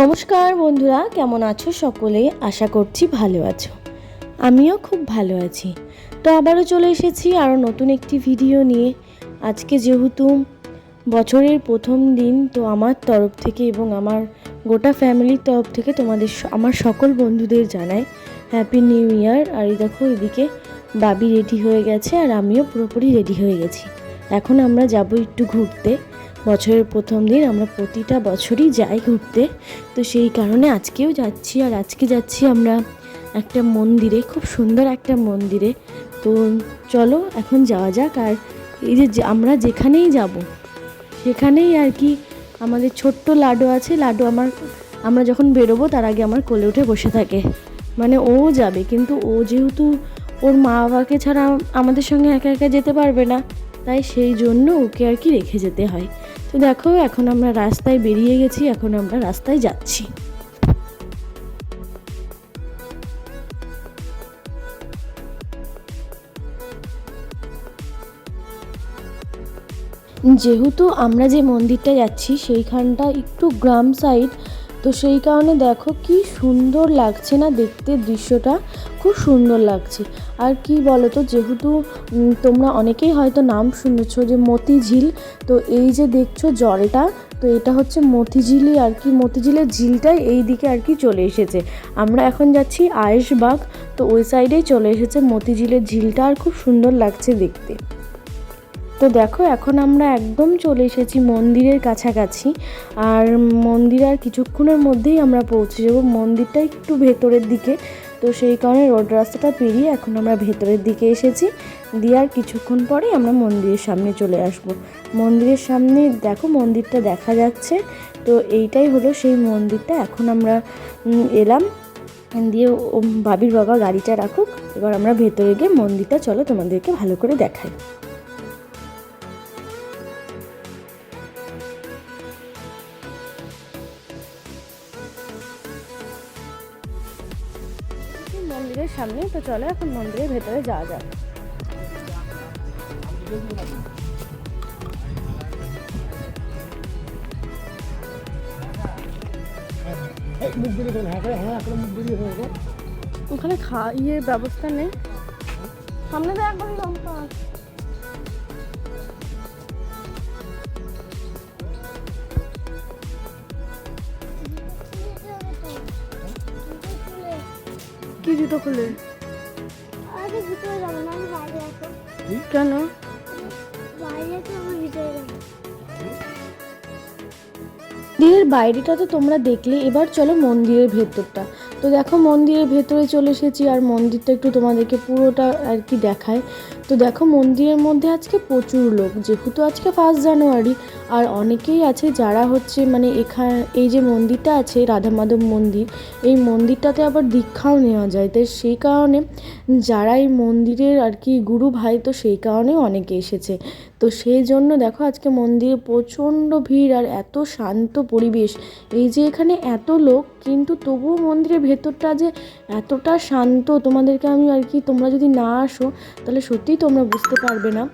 নমস্কার বন্ধুরা, কেমন আছো সকলে? আশা করছি ভালো আছো। আমিও খুব ভালো আছি। তো আবারও চলে এসেছি আরও নতুন একটি ভিডিও নিয়ে। আজকে যেহেতু বছরের প্রথম দিন, তো আমার তরফ থেকে এবং আমার গোটা ফ্যামিলির তরফ থেকে তোমাদের আমার সকল বন্ধুদের জানাই হ্যাপি নিউ ইয়ার আর এই দেখো, এদিকে বাবি রেডি হয়ে গেছে আর আমিও পুরোপুরি রেডি হয়ে গেছি। এখন আমরা যাব একটু ঘুরতে। বছরের প্রথম দিন আমরা প্রতিটা বছরই যাই ঘুরতে। তো সেই কারণে আজকেও যাচ্ছি আর আজকে যাচ্ছি আমরা একটা মন্দিরে, খুব সুন্দর একটা মন্দিরে। তো চলো এখন যাওয়া যাক আর এই যে আমরা যেখানেই যাব, সেখানেই আর কি আমাদের ছোট্ট লাডু আছে। লাডু আমার আমরা যখন বেরোবো তার আগে আমার কোলে উঠে বসে থাকে। মানে ও যাবে, কিন্তু ও যেহেতু ওর মা বাবাকে ছাড়া আমাদের সঙ্গে একা একা যেতে পারবে না, তাই সেই জন্য ওকে আর কি রেখে যেতে হয়। তো দেখো, এখন আমরা রাস্তায় বেরিয়ে গেছি, এখন আমরা রাস্তায় যাচ্ছি। যেহেতু আমরা যে মন্দিরটা যাচ্ছি, সেইখানটা একটু গ্রাম সাইড তো সেই কারণে দেখো কি সুন্দর লাগছে না দেখতে দৃশ্যটা। খুব সুন্দর লাগছে। আর কি বলো তো যেহেতু তোমরা অনেকেই হয়তো নাম শুনেছো যে মতিঝিল, তো এই যে দেখছ জলটা, তো এটা হচ্ছে মতিঝিলই আর কি, মতিঝিলের ঝিলটাই এই দিকে আর কি চলে এসেছে। আমরা এখন যাচ্ছি আয়েশবাগ, তো ওই সাইডেই চলে এসেছে মতিঝিলের ঝিলটা আর খুব সুন্দর লাগছে দেখতে। তো দেখো, এখন আমরা একদম চলে এসেছি মন্দিরের কাছাকাছি। আর মন্দির আর কিছুক্ষণের মধ্যেই আমরা পৌঁছে যাব। মন্দিরটা একটু ভেতরের দিকে। তো সেই কারণে রোড রাস্তাটা পেরিয়ে এখন আমরা ভেতরের দিকে এসেছি। দিয়ে আর কিছুক্ষণ পরে আমরা মন্দিরের সামনে চলে আসব। মন্দিরের সামনে দেখো, মন্দিরটা দেখা যাচ্ছে। তো এইটাই হলো সেই মন্দিরটা। এখন আমরা এলাম। দিয়ে বাবির বাবা গাড়িটা রাখুক। এবার আমরা ভেতরে গিয়ে মন্দিরটা, চলো তোমাদেরকে ভালো করে দেখাই। মন্দিরের সামনে তো চলো এখন মন্দিরের ভেতরে যাওয়া যাক। হ্যাঁ হ্যাঁ দেবো ওখানে খা ইয়ে ব্যবস্থা নেই। সামনে তো একবারই লঙ্কা কি জুতো খুলে কেন? মন্দিরের বাইরেটা তো তোমরা দেখলে। এবার চলো মন্দিরের ভেতরটা। তো দেখো মন্দিরের ভেতরে চলে এসেছি আর মন্দিরটা একটু তোমাদেরকে পুরোটা আর কি দেখায়। তো দেখো মন্দিরের মধ্যে আজকে প্রচুর লোক, যেহেতু আজকে ফার্স্ট জানুয়ারি আর অনেকেই আছে যারা হচ্ছে মানে এখানে এই যে মন্দিরটা আছে রাধা মাধব মন্দির, এই মন্দিরটাতে আবার দীক্ষাও নেওয়া যায়। তাই সেই কারণে যারা এই মন্দিরের আর কি গুরু ভাই, তো সেই কারণেও অনেকে এসেছে। তো সেই জন্য দেখো আজকে মন্দিরে প্রচণ্ড ভিড় আর এত শান্ত পরিবেশ। এই যে এখানে এত লোক, কিন্তু তবুও মন্দিরের ভেতরটা যে এতটা শান্ত, তোমাদেরকে আমি আর কি, তোমরা যদি না আসো, তাহলে সত্যিই তোমরা বুঝতে পারবে না।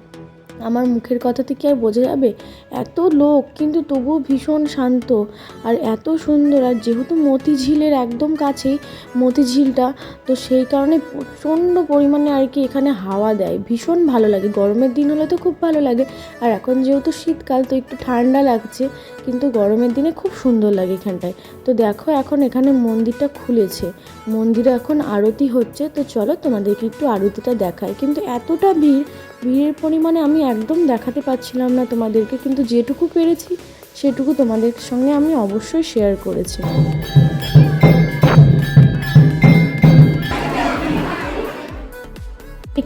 আমার মুখের কথা থেকে আর বোঝা যাবে? এত লোক, কিন্তু তবুও ভীষণ শান্ত। আর এত সুন্দর, আর যেহেতু মতিঝিলের একদম কাছেই, মতিঝিলটা, তো সেই কারণে প্রচণ্ড পরিমাণে আর কি এখানে হাওয়া দেয়। ভীষণ ভালো লাগে। গরমের দিন হলে তো খুব ভালো লাগে। আর এখন যেহেতু শীতকাল, তো একটু ঠান্ডা লাগছে। কিন্তু গরমের দিনে খুব সুন্দর লাগে এখানটায়। তো দেখো এখন এখানে মন্দিরটা খুলেছে। মন্দিরে এখন আরতি হচ্ছে। তো চলো তোমাদেরকে একটু আরতিটা দেখায় কিন্তু এতটা ভিড়, ভিড়ের পরিমাণে আমি একদম দেখাতে পারছিলাম না তোমাদেরকে। কিন্তু যেটুকু পেরেছি, সেটুকু তোমাদের সঙ্গে আমি অবশ্যই শেয়ার করেছি।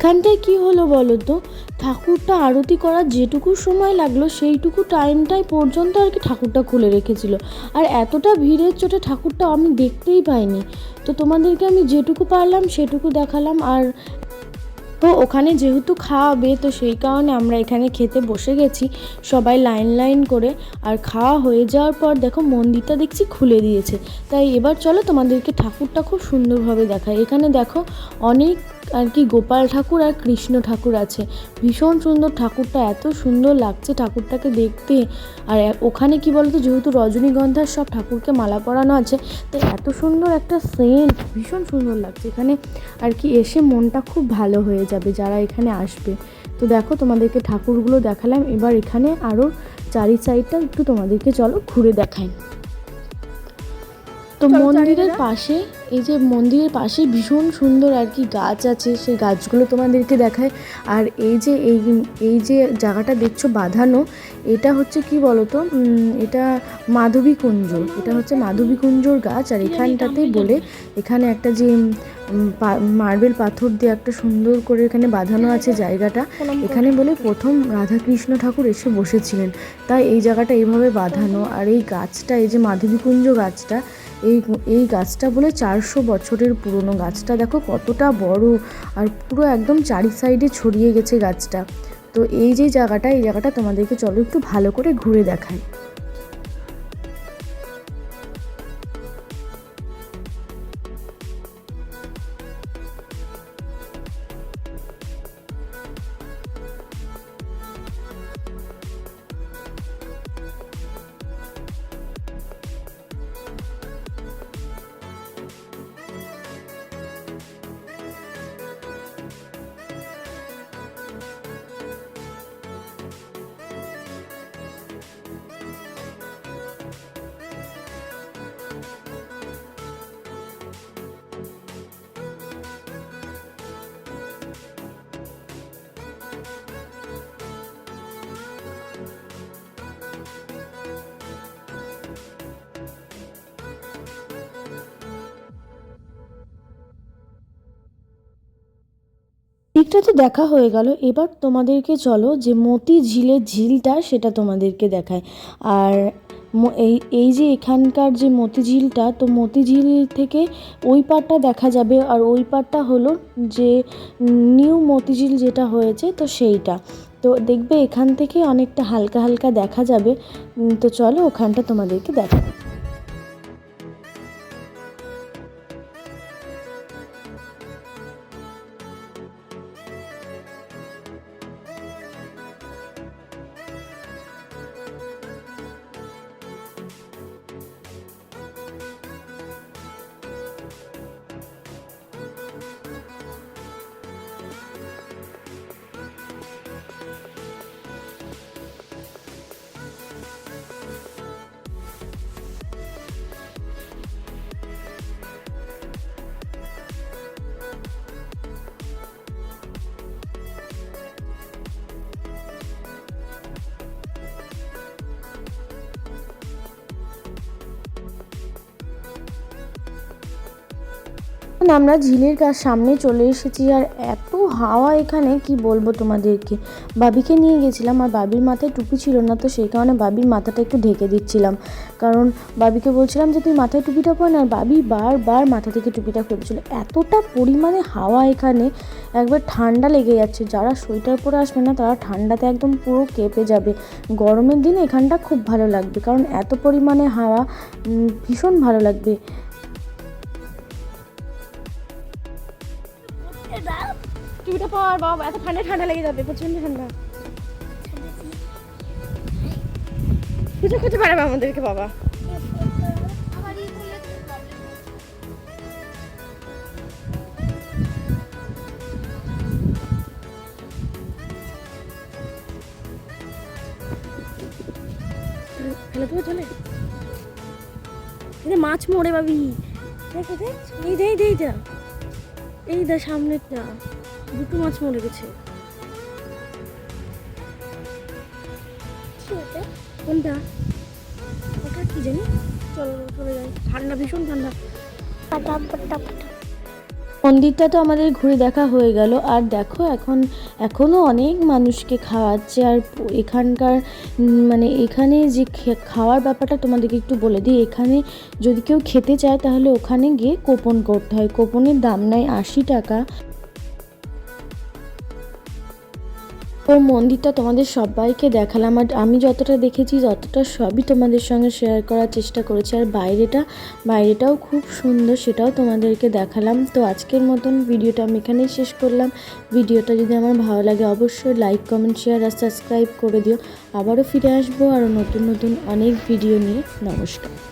এখানটায় কি হলো বলো তো? ঠাকুরটা আরতি করার যেটুকু সময় লাগল, সেইটুকু টাইমটাই পর্যন্ত আর কি ঠাকুরটা খুলে রেখেছিল। আর এতটা ভিড়ের চোটে ঠাকুরটা আমি দেখতেই পাইনি। তো তোমাদেরকে আমি যেটুকু পারলাম সেটুকু দেখালাম। আর তো ওখানে যেহেতু খাওয়াবে, তো সেই কারণে আমরা এখানে খেতে বসে গেছি সবাই লাইন লাইন করে। আর খাওয়া হয়ে যাওয়ার পর দেখো মন্দিরটা দেখছি খুলে দিয়েছে। তাই এবার চলো তোমাদেরকে ঠাকুরটা খুব সুন্দরভাবে দেখায় এখানে দেখো অনেক আর কি গোপাল ঠাকুর আর কৃষ্ণ ঠাকুর আছে। ভীষণ সুন্দর ঠাকুরটা, এত সুন্দর লাগছে ঠাকুরটাকে দেখতে। আর ওখানে কি বলতো, যেহেতু রজনীগন্ধার সব ঠাকুরকে মালা পরানো আছে, তো এত সুন্দর একটা সেন্ট ভীষণ সুন্দর লাগছে এখানে। আর কি এসে মনটা খুব ভালো হয়ে যাবে যারা এখানে আসবে। তো দেখো, তোমাদেরকে ঠাকুরগুলো দেখালাম। এবার এখানে আরও চারি সাইডটা একটু তোমাদেরকে চলো ঘুরে দেখাই। তো মন্দিরের পাশে এই যে মন্দিরের পাশে ভীষণ সুন্দর আর কি গাছ আছে সেই গাছগুলো তোমাদেরকে দেখায়। আর এই যে এই এই যে জায়গাটা দেখছ বাঁধানো এটা হচ্ছে কি বলতো? এটা মাধবী কুঞ্জ এটা হচ্ছে মাধবী কুঞ্জর গাছ। আর এখানটাতেই বলে এখানে একটা যে মার্বেল পাথর দিয়ে একটা সুন্দর করে এখানে বাঁধানো আছে জায়গাটা। এখানে বলে প্রথম রাধাকৃষ্ণ ঠাকুর এসে বসেছিলেন। তাই এই জায়গাটা এইভাবে বাঁধানো। আর এই গাছটা এই যে মাধবীকুঞ্জ গাছটা এই এই গাছটা বলে চারশো বছরের পুরনো গাছটা। দেখো কতটা বড় আর পুরো একদম চারি সাইডে ছড়িয়ে গেছে গাছটা। তো এই যে জায়গাটা, এই জায়গাটা তোমাদেরকে চলো একটু ভালো করে ঘুরে দেখাই। দিকটা তো দেখা হয়ে গেল। এবার তোমাদেরকে চলো যে মতি ঝিলের ঝিলটা সেটা তোমাদেরকে দেখায় আর এই এই যে এখানকার যে মতিঝিলটা তো মতিঝিল থেকে ওই পারটা দেখা যাবে। আর ওই পারটা হলো যে নিউ মতিঝিল যেটা হয়েছে, তো সেইটা। তো দেখবে এখান থেকে অনেকটা হালকা হালকা দেখা যাবে। তো চলো ওখানটা তোমাদেরকে দেখা। আমরা ঝিলের কাছ সামনে চলে এসেছি আর এত হাওয়া এখানে, কি বলব তোমাদেরকে? বাবিকে নিয়ে গেছিলাম আর বাবির মাথায় টুপি ছিল না, তো সেই কারণে বাবির মাথাটা একটু ঢেকে দিচ্ছিলাম। কারণ বাবিকে বলছিলাম যে, তুই মাথায় টুপিটা পর না। বাবি বারবার মাথা থেকে টুপিটা খুলছিল। এতটা পরিমাণে হাওয়া এখানে, একবার ঠান্ডা লেগে যাচ্ছে। যারা সোয়েটার পরে আসবে না, তারা ঠান্ডাতে একদম পুরো কেঁপে যাবে। গরমের দিনে এখানটা খুব ভালো লাগবে, কারণ এত পরিমাণে হাওয়া ভীষণ ভালো লাগবে। পর বাবা, এত ঠান্ডা ঠান্ডা লেগে যাবে প্রচণ্ড ঠান্ডা। খুঁজে খুঁজে পারবে আমাদেরকে, বাবা। ফেলে চলে। মাছ মরে পাবি দেখ দেখ এই যে, এই এইটা এই দা সামনেরটা। দুটো মাছ মরে গেছে কোনটা? ওটা কি জানি? চলো চলে যাই। ঠান্ডা ভীষণ ঠান্ডা। মন্দিরটা তো আমাদের ঘুরে দেখা হয়ে গেল। আর দেখো এখন এখনও অনেক মানুষকে খাওয়াচ্ছে। আর এখানকার মানে এখানে যে খাওয়ার ব্যাপারটা তোমাদেরকে একটু বলে দিই। এখানে যদি কেউ খেতে চায় তাহলে ওখানে গিয়ে কোপন করতে হয়। কোপনের দাম নেয় আশি টাকা। তো মন্দিরটা তোমাদের সবাইকে দেখালাম। আর আমি যতটা দেখেছি ততটা সবই তোমাদের সঙ্গে শেয়ার করার চেষ্টা করেছি। আর বাইরেটা, বাইরেটাও খুব সুন্দর, সেটাও তোমাদেরকে দেখালাম। তো আজকের মতন ভিডিওটা আমি এখানেই শেষ করলাম। ভিডিওটা যদি আমার ভালো লাগে, অবশ্যই লাইক কমেন্ট শেয়ার আর সাবস্ক্রাইব করে দিও। আবারও ফিরে আসব আরও নতুন নতুন অনেক ভিডিও নিয়ে। নমস্কার।